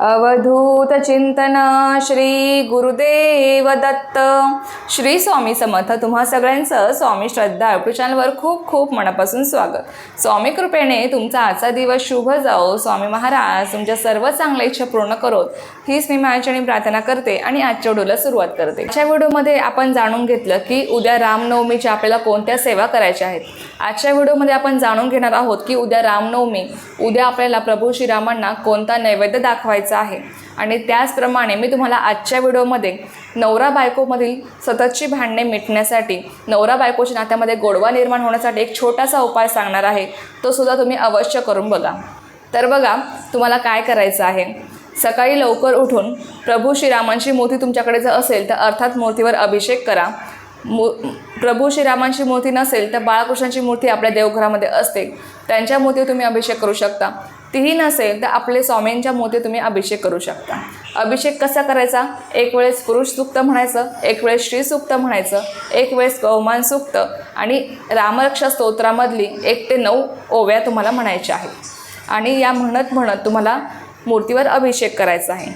अवधूत चिंतन श्री गुरुदेव दत्त. श्री स्वामी समर्थ तुम्हा सगळ्यांचं स्वामी श्रद्धा युट्यूब चॅनलवर खूप खूप मनापासून स्वागत. स्वामी कृपेने तुमचा आजचा दिवस शुभ जाओ स्वामी महाराज तुमच्या सर्व चांगल्या इच्छा पूर्ण करोत हीच मी माझ्याने प्रार्थना करते आणि आजच्या व्हिडिओला सुरुवात करते. आजच्या व्हिडिओमध्ये आपण जाणून घेतलं की उद्या रामनवमीच्या आपल्याला कोणत्या सेवा करायच्या आहेत? आजच्या व्हिडिओमध्ये आपण जाणून घेणार आहोत की उद्या रामनवमी उद्या आपल्याला प्रभू श्रीरामांना कोणता नैवेद्य दाखवायचा आहे. आणि त्याचप्रमाणे मी तुम्हाला आजच्या व्हिडिओमध्ये नवरा बायकोमधील सततची भांडणे मिटण्यासाठी नवरा बायकोच्या नात्यामध्ये गोडवा निर्माण होण्यासाठी एक छोटासा उपाय सांगणार आहे. तो सुद्धा तुम्ही अवश्य करून बघा. तर बघा तुम्हाला काय करायचं आहे? सकाळी लवकर उठून प्रभू श्रीरामांची मूर्ती तुमच्याकडे जर असेल तर अर्थात मूर्तीवर अभिषेक करा. मू प्रभू श्रीरामांची मूर्ती नसेल तर बाळकृष्णाची मूर्ती आपल्या देवघरामध्ये असते. त्यांच्या मूर्तीवर तुम्ही अभिषेक करू शकता. तीही नसेल तर आपले स्वामींच्या मोते तुम्ही अभिषेक करू शकता. अभिषेक कसा करायचा? एक वेळेस पुरुष सुक्त म्हणायचं एक वेळेस श्री सुक्त म्हणायचं एक वेळेस कौमान सुक्त आणि रामरक्षा स्तोत्रामधली एक ते नऊ ओव्या तुम्हाला म्हणायच्या आहेत. आणि या म्हणत म्हणत तुम्हाला मूर्तीवर अभिषेक करायचा आहे.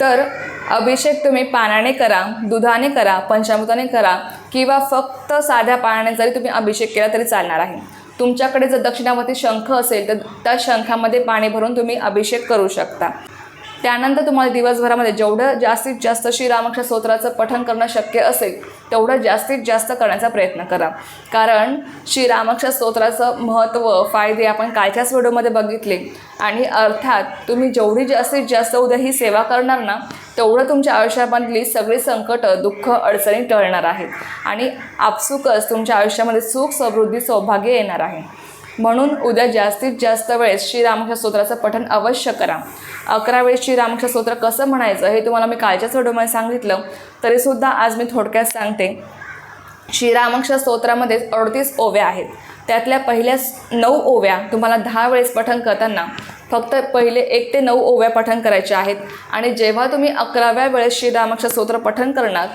तर अभिषेक तुम्ही पाण्याने करा दुधाने करा पंचामृताने करा किंवा फक्त साध्या पाण्याने जरी तुम्ही अभिषेक केला तरी चालणार आहे. तुमच्याकडे जर दक्षिणामध्ये शंख असेल तर त्या शंखामध्ये पाणी भरून तुम्ही अभिषेक करू शकता. त्यानंतर तुम्हाला दिवसभरामध्ये जेवढं जास्तीत जास्त श्रीरामकृष्ण स्तोत्राचं पठण करणं शक्य असेल तेवढं जास्तीत जास्त करण्याचा प्रयत्न करा. कारण श्रीरामकृष्ण स्तोत्राचं महत्त्व फायदे आपण कालच्याच व्हिडिओमध्ये बघितले. आणि अर्थात तुम्ही जेवढी जास्तीत जास्त उद्या ही सेवा करणार ना तेवढं तुमच्या आयुष्यामधली सगळी संकटं दुःख अडचणी टळणार आहेत. आणि आपसुकच तुमच्या आयुष्यामध्ये सुख समृद्धी सौभाग्य येणार आहे. म्हणून उद्या जास्तीत जास्त वेळेस श्रीरामकृष्ण स्तोत्राचं पठण अवश्य करा. अकरा वेळेस श्रीरामकृष्ण स्तोत्र कसं म्हणायचं हे तुम्हाला मी कालच्याच व्हिडिओमध्ये सांगितलं. तरीसुद्धा आज मी थोडक्यात सांगते. श्रीरामकृष्ण स्तोत्रामध्ये अडतीस ओव्या आहेत. त्यातल्या पहिल्या नऊ ओव्या तुम्हाला दहा वेळेस पठण करताना फक्त पहिले एक ते नऊ ओव्या पठण करायच्या आहेत. आणि जेव्हा तुम्ही अकराव्या वेळेस श्रीरामक्ष स्तोत्र पठण करणार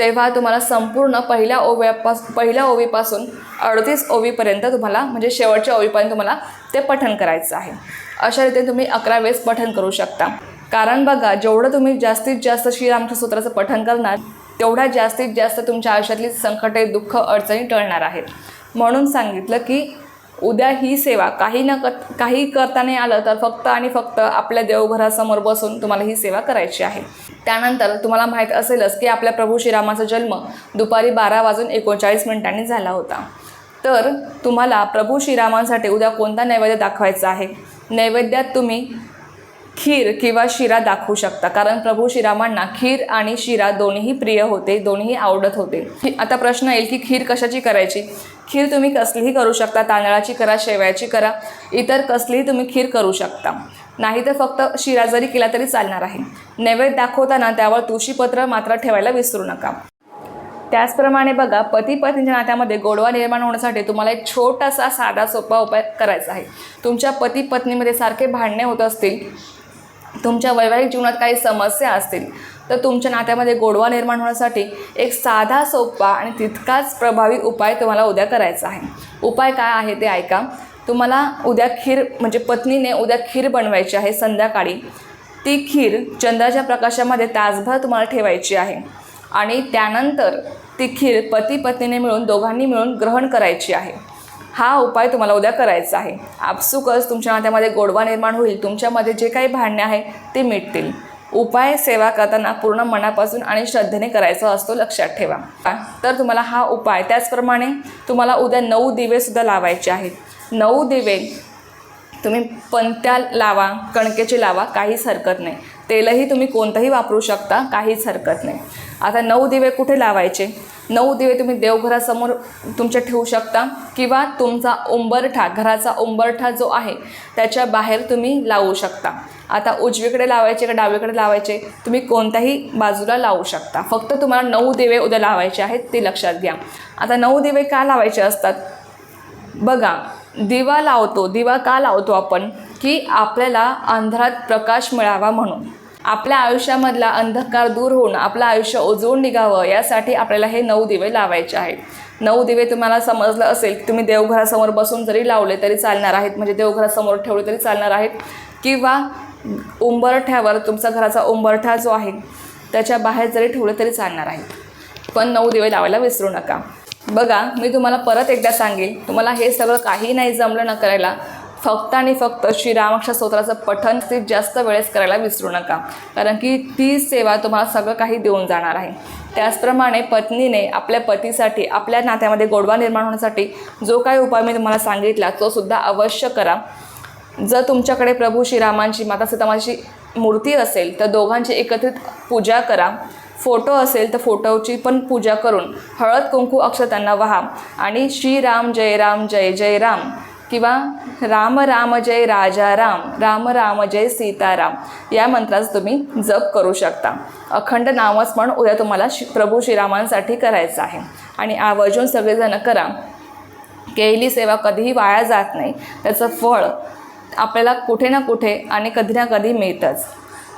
तेव्हा तुम्हाला संपूर्ण पहिल्या ओव्यापास पहिल्या ओवीपासून अडतीस ओवीपर्यंत तुम्हाला म्हणजे शेवटच्या ओवीपर्यंत तुम्हाला ते पठण करायचं आहे. अशा रीतीने तुम्ही अकरा वेळेस पठण करू शकता. कारण बघा जेवढं तुम्ही जास्तीत जास्त श्रीरामकृष्ण सूत्राचं पठण करणार तेवढ्या जास्तीत जास्त तुमच्या आयुष्यातली संकटे दुःख अडचणी टळणार आहेत. म्हणून सांगितलं की उद्या ही सेवा काही न कर काही करता नाही आलं तर फक्त आणि फक्त आपल्या देवघरासमोर बसून तुम्हाला ही सेवा करायची आहे. त्यानंतर तुम्हाला माहीत असेलच की आपल्या प्रभू श्रीरामाचा जन्म दुपारी बारा वाजून एकोणचाळीस मिनिटांनी झाला होता. तर तुम्हाला प्रभू श्रीरामांसाठी उद्या कोणता नैवेद्य दाखवायचा आहे? नैवेद्यात तुम्ही खीर किंवा शिरा दाखवू शकता. कारण प्रभू श्रीरामांना खीर आणि शिरा दोन्हीही प्रिय होते दोन्हीही आवडत होते. आता प्रश्न येईल की खीर कशाची करायची? खीर तुम्ही कसलीही करू शकता तांदळाची करा शेवयाची करा इतर कसलीही तुम्ही खीर करू शकता. नाही तर फक्त शिरा जरी केला तरी चालणार आहे. नैवेद्य दाखवताना त्यावर तुळशीपत्र मात्र ठेवायला विसरू नका. त्याचप्रमाणे बघा पती पत्नीच्या नात्यामध्ये गोडवा निर्माण होण्यासाठी तुम्हाला एक छोटासा साधा सोपा उपाय करायचा आहे. तुमच्या पती पत्नीमध्ये सारखे भांडणे होत असतील तुमच्या वैवाहिक जीवनात काही समस्या असतील तर तुमच्या नात्यामध्ये गोडवा निर्माण होण्यासाठी एक साधा सोपा आणि तितकाच प्रभावी उपाय तुम्हाला उद्या करायचा आहे. उपाय काय आहे ते ऐका. तुम्हाला उद्या खीर म्हणजे पत्नीने उद्या खीर बनवायची आहे संध्याकाळी. ती खीर चंद्राच्या प्रकाशामध्ये तासभर तुम्हाला ठेवायची आहे आणि त्यानंतर ती खीर पती पत्नीने मिळून दोघांनी मिळून ग्रहण करायची आहे. हा उपाय तुम्हाला उद्या करायचा आहे. आपसुकच तुमच्या नात्यामध्ये गोडवा निर्माण होईल. तुमच्यामध्ये जे काही भांडणे आहे ते मिटतील. उपाय सेवा करताना पूर्ण मनापासून आणि श्रद्धेने करायचा असतो लक्षात ठेवा. तर तुम्हाला हा उपाय त्याचप्रमाणे तुम्हाला उद्या नऊ दिवेसुद्धा लावायचे आहेत. नऊ दिवे तुम्ही पंत्या लावा कणकेचे लावा काहीच हरकत नाही. तेलही तुम्ही कोणतंही वापरू शकता काहीच हरकत नाही. आता नऊ दिवे कुठे लावायचे? नऊ दिवे तुम्ही देवघरासमोर तुमच्या ठेवू शकता किंवा तुमचा उंबरठा घराचा उंबरठा जो आहे त्याच्या बाहेर तुम्ही लावू शकता. आता उजवीकडे लावायचे का डावीकडे लावायचे तुम्ही कोणत्याही बाजूला लावू शकता. फक्त तुम्हाला नऊ दिवे उद्या लावायचे आहेत ते लक्षात घ्या. आता नऊ दिवे का लावायचे असतात? बघा दिवा लावतो दिवा का लावतो आपण? की आपल्याला अंधारात प्रकाश मिळावा म्हणून. आपल्या आयुष्यामधला अंधकार दूर होऊन आपलं आयुष्य उजळून निघावं यासाठी आपल्याला हे नऊ दिवे लावायचे आहेत. नऊ दिवे तुम्हाला समजलं असेल की तुम्ही देवघरासमोर बसून जरी लावले तरी चालणार आहेत म्हणजे देवघरासमोर ठेवले तरी चालणार आहेत. किंवा उंबरठ्यावर तुमचा घराचा उंबरठा जो आहे त्याच्या बाहेर जरी ठेवलं तरी चालणार आहे पण नऊ दिवे लावायला विसरू नका. बघा मी तुम्हाला परत एकदा सांगेल तुम्हाला हे सगळं काही नाही जमलं ना करायला फक्त आणि फक्त श्रीरामक्षा स्तोत्राचं पठन ते जास्त वेळेस करायला विसरू नका. कारण की ती सेवा तुम्हाला सगळं काही देऊन जाणार आहे. त्याचप्रमाणे पत्नीने आपल्या पतीसाठी आपल्या नात्यामध्ये गोडवा निर्माण होण्यासाठी जो काही उपाय मी तुम्हाला सांगितला तो सुद्धा अवश्य करा. जर तुमच्याकडे प्रभू श्रीरामांची माता सीतामाची मूर्ती असेल तर दोघांची एकत्रित पूजा करा. फोटो असेल तर फोटोची पण पूजा करून हळद कुंकू अक्षर त्यांना वहा. आणि श्रीराम जय राम जय जय राम. किंवा राम राम जय राजा राम राम राम जय सीताराम या मंत्राचा तुम्ही जप करू शकता. अखंड नामस्मरण उद्या तुम्हाला श्री प्रभू श्रीरामांसाठी करायचं आहे. आणि आवर्जून सगळेजण करा. केलेली सेवा कधीही वाया जात नाही. त्याचं फळ आपल्याला कुठे ना कुठे आणि कधी ना कधी मिळतंच.